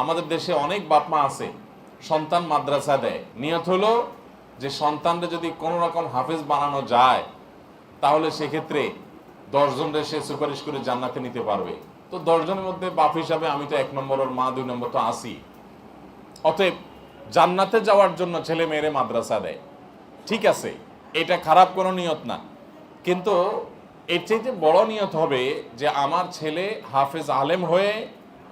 আমাদের দেশে অনেক বাপ মা আছে, সন্তান মাদ্রাসা দেয়। নিয়ত হলো যে সন্তানরা যদি কোনো রকম হাফেজ বানানো যায়, তাহলে সেক্ষেত্রে দশজনরে সে সুপারিশ করে জান্নাতে নিতে পারবে। তো দশজনের মধ্যে বাপ হিসাবে আমি তো এক নম্বর, ওর মা দুই নম্বর তো আসি অতএব জান্নাতে যাওয়ার জন্য ছেলে মেয়েরে মাদ্রাসা দেয়। ঠিক আছে, এটা খারাপ কোনো নিয়ত না। কিন্তু এর চাইতে বড় নিয়ত হবে যে আমার ছেলে হাফেজ আলেম হয়ে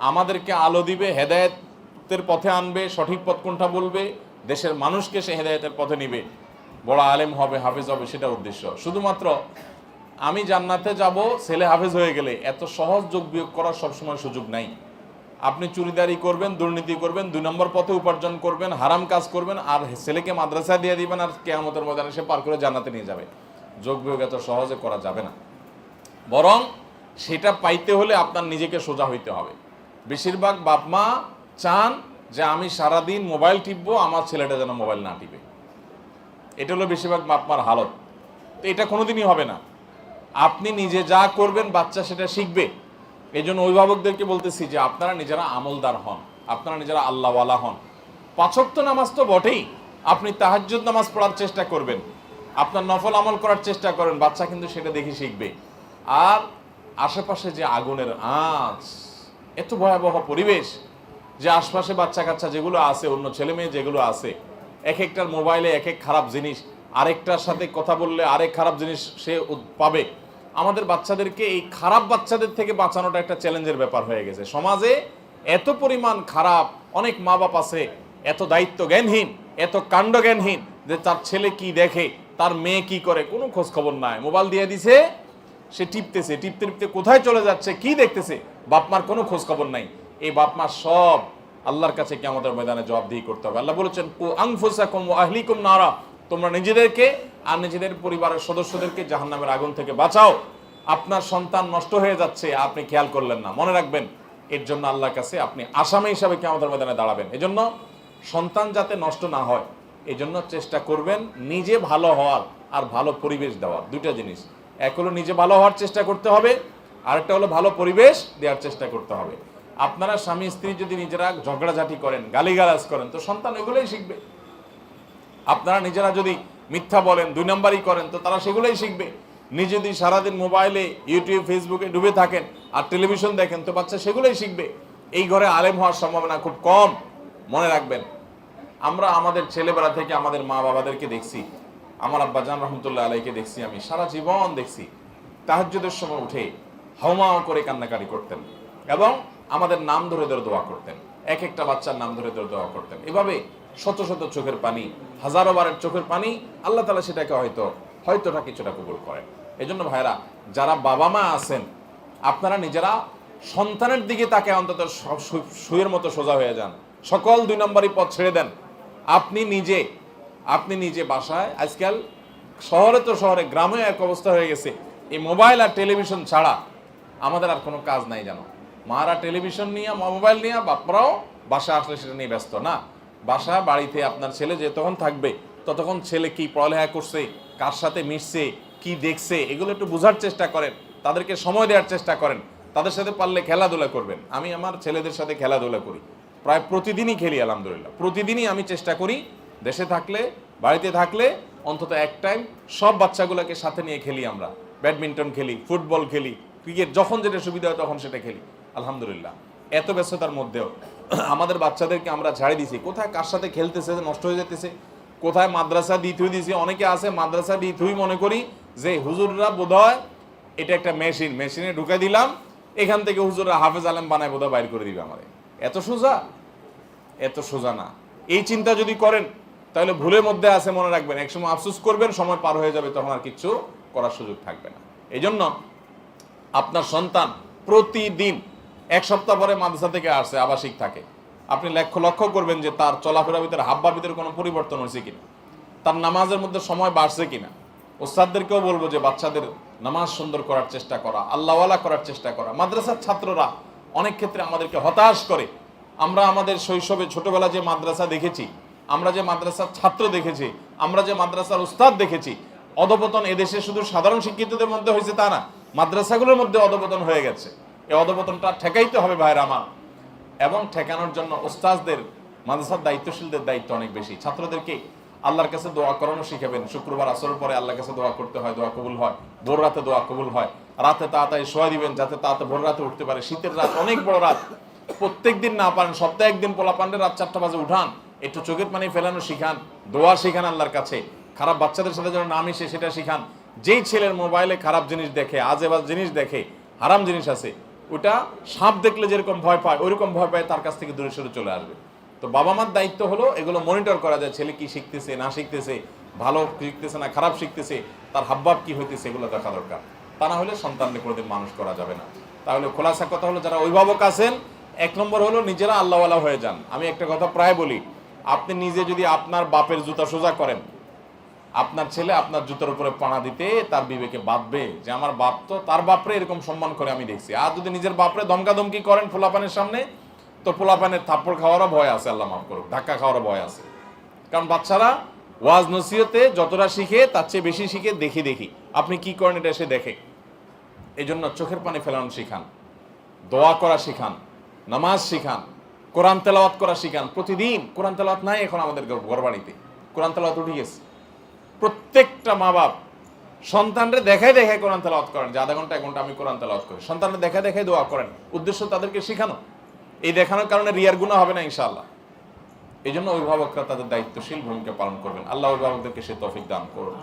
আমাদেরকে আলো দিবে, হেদায়েতের পথে আনবে, সঠিক পথ কোনটা বলবে, দেশের মানুষকে সে হেদায়েতের পথে নিবে। বড় আলেম হবে, হাফেজ হবে সেটা উদ্দেশ্য। শুধুমাত্র আমি জান্নাতে যাব, ছেলে হাফেজ হয়ে গেলে এত সহজ যোগ বিয়োগ করার সবসময় সুযোগ নাই। আপনি চুরিদারি করবেন, দুর্নীতি করবেন, দুই নম্বর পথে উপার্জন করবেন, হারাম কাজ করবেন, আর ছেলেকে মাদ্রাসা দিয়ে দিবেন, আর কেয়ামতের ময়দানে সে পার করে জান্নাতে নিয়ে যাবে। যোগ বিয়োগ এত সহজে করা যাবে না। বরং সেটা পাইতে হলে আপনার নিজেকে সোজা হইতে হবে। বেশিরভাগ বাপ মা চান যে আমি সারাদিন মোবাইল টিপবো, আমার ছেলেটা যেন মোবাইল না টিপে। এটা হলো বেশিরভাগ বাপ মার হালত। তো এটা কোনোদিনই হবে না। আপনি নিজে যা করবেন, বাচ্চা সেটা শিখবে। এই জন্য অভিভাবকদেরকে বলতেছি যে আপনারা নিজেরা আমলদার হন, আপনারা নিজেরা আল্লাহওয়ালা হন। পাঁচক্ত নামাজ তো বটেই। আপনি তাহাজ্জুদ নামাজ পড়ার চেষ্টা করবেন। আপনার নফল আমল করার চেষ্টা করেন, বাচ্চা কিন্তু সেটা দেখে শিখবে। আর আশেপাশে যে আগুনের আঁচ এত ভয়াবহ পরিবেশ যে আশপাশে বাচ্চা কাচ্চা যেগুলো আছে, অন্য ছেলে মেয়ে যেগুলো আছে, এক একটার মোবাইলে এক এক খারাপ জিনিস, আরেকটার সাথে কথা বললে আরেক খারাপ জিনিস সে পাবে। আমাদের বাচ্চাদেরকে এই খারাপ বাচ্চাদের থেকে বাঁচানোটা একটা চ্যালেঞ্জের ব্যাপার হয়ে গেছে। সমাজে এত পরিমাণ খারাপ, অনেক মা বাপ আছে, এত দায়িত্ব জ্ঞানহীন এত কাণ্ড জ্ঞানহীন যে তার ছেলে কি দেখে, তার মেয়ে কি করে, কোনো খোঁজ খবর নাই। মোবাইল দিয়ে দিছে, সে টিপতেছে টিপতে টিপতে কোথায় চলে যাচ্ছে, কি দেখতেছে? বাপমার কোনো খোঁজ খবর নাই। এই বাপমার সব আল্লাহর কাছে কি আমাদের ময়দানে জবাবদিহি করতে হবে। আল্লাহ বলেছেন, কু আংফুসাকুম ওয়া আহলিকুম নারা। তোমরা নিজেদেরকে আর নিজেদের পরিবারের সদস্যদেরকে জাহান্নামের আগুন থেকে বাঁচাও। আপনার সন্তান নষ্ট হয়ে যাচ্ছে, আপনি খেয়াল করলেন না। মনে রাখবেন, এর জন্য আল্লাহর কাছে আপনি আসামি হিসাবে কি আমাদের ময়দানে দাঁড়াবেন। এজন্য সন্তান যাতে নষ্ট না হয় এই জন্য চেষ্টা করবেন নিজে ভালো হওয়ার আর ভালো পরিবেশ দেওয়ার। দুইটা জিনিস। এক হলো নিজে ভালো হওয়ার চেষ্টা করতে হবে আরেকটা হলো ভালো পরিবেশ দেওয়ার চেষ্টা করতে হবে। আপনারা স্বামী, স্ত্রী যদি নিজেরা ঝগড়াঝাটি করেন, গালিগালাজ করেন, তো সন্তান এগুলোই শিখবে। আপনারা নিজেরা যদি মিথ্যা বলেন, দুই নম্বরই করেন, তো তারা সেগুলোই শিখবে। নিজে যদি সারাদিন মোবাইলে, ইউটিউব, ফেসবুকে ডুবে থাকেন আর টেলিভিশন দেখেন, তো বাচ্চা সেগুলোই শিখবে। এই ঘরে আলেম হওয়ার সম্ভাবনা খুব কম, মনে রাখবেন। আমরা আমাদের ছেলেবেলা থেকে আমাদের মা বাবাদেরকে দেখছি, আমার আব্বা জান রহমতুল্লাহ আলাইকে দেখছি আমি, সারা জীবন দেখছি। তাহাজ্জুদের সময় উঠে হাউমাও করে কান্নাকারি করতেন এবং আমাদের নাম ধরে ধরে দোয়া করতেন। এক একটা বাচ্চার নাম ধরে ধরে দোয়া করতেন। এভাবে শত শত চোখের পানি, হাজারো বারের চোখের পানি আল্লাহ তালা সেটাকে হয়তো, হয়তোটা কিছুটা কবুল করেন। এই জন্য ভাইরা যারা বাবা মা আছেন, আপনারা নিজেরা সন্তানের দিকে তাকে অন্তত সুয়ের মতো সোজা হয়ে যান। সকল দুই নম্বরই পথ ছেড়ে দেন। আপনি নিজে আপনি নিজে বাসায়, আজকাল শহরে তো শহরে গ্রামেও এক অবস্থা হয়ে গেছে। এই মোবাইল আর টেলিভিশন ছাড়া আমাদের আর কোনো কাজ নাই জানো। মারা টেলিভিশন নিয়ে মোবাইল নিয়ে, বাপরাও বাসা আসলে সেটা নিয়ে ব্যস্ত না। বাসা, বাড়িতে আপনার ছেলে যতক্ষণ থাকবে, ততক্ষণ ছেলে কি পড়ালেখা করছে, কার সাথে মিশছে, কি দেখছে, এগুলো একটু বোঝার চেষ্টা করেন, তাদেরকে সময় দেওয়ার চেষ্টা করেন, তাদের সাথে পারলে খেলাধুলা করবেন। আমি আমার ছেলেদের সাথে খেলাধুলা করি। প্রায় প্রতিদিনই খেলি, আলহামদুলিল্লাহ। প্রতিদিনই আমি চেষ্টা করি দেশে থাকলে, বাড়িতে থাকলে, অন্তত এক টাইম সব বাচ্চাগুলোকে সাথে নিয়ে খেলি আমরা। ব্যাডমিন্টন খেলি, ফুটবল খেলি ক্রিকেট যখন যেটা সুবিধা হয় তখন সেটা খেলি, আলহামদুলিল্লাহ। এত ব্যস্ততার মধ্যেও আমাদের বাচ্চাদেরকে আমরা ছাড়ে দিছি। কোথায় কার সাথে খেলতেছে, নষ্ট হয়ে যেতেছে কোথায় মাদ্রাসা দ্বিতীয় দিছি, অনেকে আছে মাদ্রাসা দ্বিতীয় মনে করি যে হুজুররা বোধহয় এটা একটা মেশিন, মেশিনে ঢুকে দিলাম, এখান থেকে হুজুররা হাফেজ আলম বানায় বোধহয় বাইর করে দিবে আমাদের এত সোজা? এত সোজা না। এই চিন্তা যদি করেন, তাহলে ভুলের মধ্যে আছে মনে রাখবেন। একসময় আফসোস করবেন, সময় পার হয়ে যাবে, তখন আর কিচ্ছু করার সুযোগ থাকবে না। এই জন্য আপনার সন্তান প্রতিদিন এক সপ্তাহ পরে মাদ্রাসা থেকে আসছে আবাসিক থাকে। আপনি লক্ষ্য লক্ষ্য করবেন যে তার চলাফেরার ভিতরে, হাব্বার ভিতরে কোনো পরিবর্তন হয়েছে কিনা? তার নামাজের মধ্যে সময় বাড়ছে কিনা? ওস্তাদদেরকেও বলব যে বাচ্চাদের নামাজ সুন্দর করার চেষ্টা করা, আল্লাহওয়ালা করার চেষ্টা করা। মাদ্রাসার ছাত্ররা অনেক ক্ষেত্রে আমাদেরকে হতাশ করে। আমরা আমাদের শৈশবে ছোটবেলা যে মাদ্রাসা দেখেছি, আমরা যে মাদ্রাসার ছাত্র দেখেছি, আমরা যে মাদ্রাসার উস্তাদ দেখেছি, অধপতন এদেশে শুধু সাধারণ শিক্ষিতদের মধ্যে হয়েছে তা না মাদ্রাসাগুলোর মধ্যে অধপতন হয়ে গেছে। এই অধপতনটা ঠেকাইতে হবে ভাইরা আমার। এবং ঠেকানোর জন্য ওস্তাজদের মাদ্রাসার দায়িত্বশীলদের দায়িত্ব অনেক বেশি। ছাত্রদেরকে আল্লাহর কাছে দোয়া করানো শিখাবেন। শুক্রবার আসরের পরে আল্লাহর কাছে দোয়া করতে হয়, দোয়া কবুল হয়। ভোর রাতে দোয়া কবুল হয়। রাতে তাড়াতাড়ি শোয়া দিবেন, যাতে তাড়াতাড়ি ভোর রাতে উঠতে পারে। শীতের রাত অনেক বড় রাত। প্রত্যেক দিন না পারেন, সপ্তাহে একদিন পোলা পান্ডে রাত চারটা বাজে উঠান। একটু চোখের পানি ফেলানো শিখান, দোয়া শিখান আল্লাহর কাছে। খারাপ বাচ্চাদের সাথে যেন না মিশে, সেটা শিখান। যেই ছেলের মোবাইলে খারাপ জিনিস দেখে আজে বাজ জিনিস দেখে, হারাম জিনিস আছে, ওটা সাপ দেখলে যেরকম ভয় পায়, ওইরকম ভয় পায় তার কাছ থেকে দূরে সরে চলে আসবে। তো বাবা মার দায়িত্ব হলো এগুলো মনিটর করা যায়, ছেলে কি শিখতেছে, না শিখতেছে, ভালো শিখতেছে না খারাপ শিখতেছে, তার হাবভাব কি হইতেছে এগুলো দেখা দরকার। তা না হলে সন্তানকে কোনোদিন মানুষ করা যাবে না। তাহলে খোলাসা কথা হলো, যারা অভিভাবক আছেন, এক নম্বর হলো নিজেরা আল্লাহওয়ালা হয়ে যান। আমি একটা কথা প্রায় বলি, আপনি নিজে যদি আপনার বাপের জুতা সোজা করেন আপনার ছেলে আপনার জুতোর উপরে পানা দিতে তার বিবেকে বাঁধবে যে আমার বাপ তো তার বাপরে এরকম সম্মান করে আমি দেখছি। আর যদি নিজের বাপরে ধমকাধমকি করেন পোলাপানের সামনে, তো পোলাপানের থাপ্পড় খাওয়ারও ভয় আছে, আল্লাহ মাফ করুক, ধাক্কা খাওয়ারও ভয় আছে। কারণ বাচ্চারা ওয়াজ নসিহতে যতটা শিখে, তার চেয়ে বেশি শিখে দেখি দেখি। আপনি কি করেন এটা এসে দেখে। এই জন্য চোখের পানি ফেলানো শিখান, দোয়া করা শিখান, নামাজ শিখান, কোরআন তেলাওয়াত করা শিখান। প্রতিদিন কোরআন তেলাওয়াত নাই এখন আমাদের ঘর বাড়িতে কোরআন তেলাওয়াত উঠে গেছে। প্রত্যেকটা মা বাপ সন্তানরা দেখায় দেখায় কোরআন তেলাওয়াত করেন, যে আধা ঘণ্টা, এক ঘণ্টা আমি কোরআন তেলাওয়াত করি। সন্তানরা দেখায় দেখায় দোয়া করেন। উদ্দেশ্য তাদেরকে শেখানো। এই দেখানোর কারণে রিয়ার গুণা হবে না, ইনশাআল্লাহ। এই জন্য অভিভাবকরা তাদের দায়িত্বশীল ভূমিকা পালন করবেন। আল্লাহ অভিভাবকদেরকে সে তফিক দান করুন।